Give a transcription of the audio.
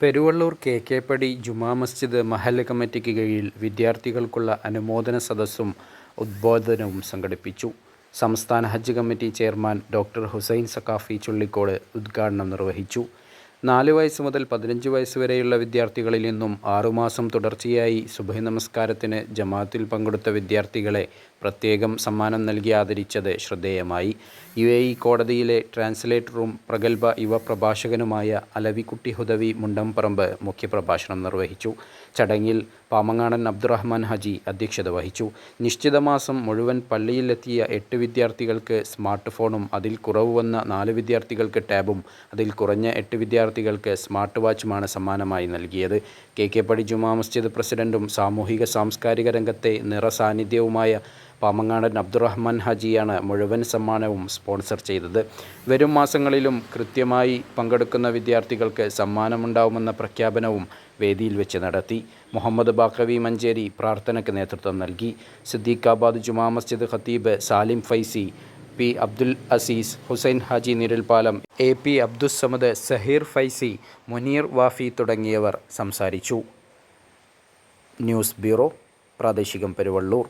Peruvallur K K പടി ജുമാ മസ്ജിദ് മഹല്ല് കമ്മിറ്റിക്ക് കീഴിൽ വിദ്യാർത്ഥികൾക്കുള്ള അനുമോദന സദസ്സും ഉദ്ബോധനവും സംഘടിപ്പിച്ചു. സംസ്ഥാന ഹജ്ജ് committee chairman doctor Hussain Saqafi Chullikode ഉദ്ഘാടനം നിർവഹിച്ചു. നാല് വയസ്സ് മുതൽ പതിനഞ്ച് വയസ്സ് വരെയുള്ള വിദ്യാർത്ഥികളിൽ നിന്നും ആറുമാസം തുടർച്ചയായി സുബഹി നമസ്കാരത്തിന് ജമാഅത്തിൽ പങ്കെടുത്ത വിദ്യാർത്ഥികളെ പ്രത്യേകം സമ്മാനം നൽകി ആദരിച്ചത് ശ്രദ്ധേയമായി. യു എ ഇ കോടതിയിലെ ട്രാൻസ്ലേറ്ററും പ്രഗത്ഭ യുവ പ്രഭാഷകനുമായ അലവിക്കുട്ടി ഹുദവി മുണ്ടംപറമ്പ് മുഖ്യപ്രഭാഷണം നിർവഹിച്ചു. ചടങ്ങിൽ പാമങ്ങാടൻ അബ്ദുറഹ്മാൻ ഹജി അധ്യക്ഷത വഹിച്ചു. നിശ്ചിത മാസം മുഴുവൻ പള്ളിയിലെത്തിയ എട്ട് വിദ്യാർത്ഥികൾക്ക് സ്മാർട്ട് ഫോണും അതിൽ കുറവ് വന്ന നാല് വിദ്യാർത്ഥികൾക്ക് ടാബും അതിൽ കുറഞ്ഞ എട്ട് വിദ്യാർത്ഥികൾക്ക് സ്മാർട്ട് വാച്ചുമാണ് സമ്മാനമായി നൽകിയത്. കെ കെ പടി ജുമാ മസ്ജിദ് പ്രസിഡന്റും സാമൂഹിക സാംസ്കാരിക രംഗത്തെ നിറസാന്നിധ്യവുമായ പാമങ്ങാടൻ അബ്ദുറഹ്മാൻ ഹാജിയാണ് മുഴുവൻ സമ്മാനവും സ്പോൺസർ ചെയ്തത്. വരും മാസങ്ങളിലും കൃത്യമായി പങ്കെടുക്കുന്ന വിദ്യാർത്ഥികൾക്ക് സമ്മാനമുണ്ടാവുമെന്ന പ്രഖ്യാപനവും വേദിയിൽ വെച്ച് നടത്തി. മുഹമ്മദ് ബാക്കവി മഞ്ചേരി പ്രാർത്ഥനയ്ക്ക് നേതൃത്വം നൽകി. സിദ്ദീഖാബാദ് ജുമാ മസ്ജിദ് ഖത്തീബ് Salim Faizi P Abdul Aziz Hussain Haji Niralpalam A P Abdussamad Saheer Faizi Muneer Wafy തുടങ്ങിയവർ സംസാരിച്ചു. ന്യൂസ് ബ്യൂറോ പ്രാദേശികം പെരുവള്ളൂർ.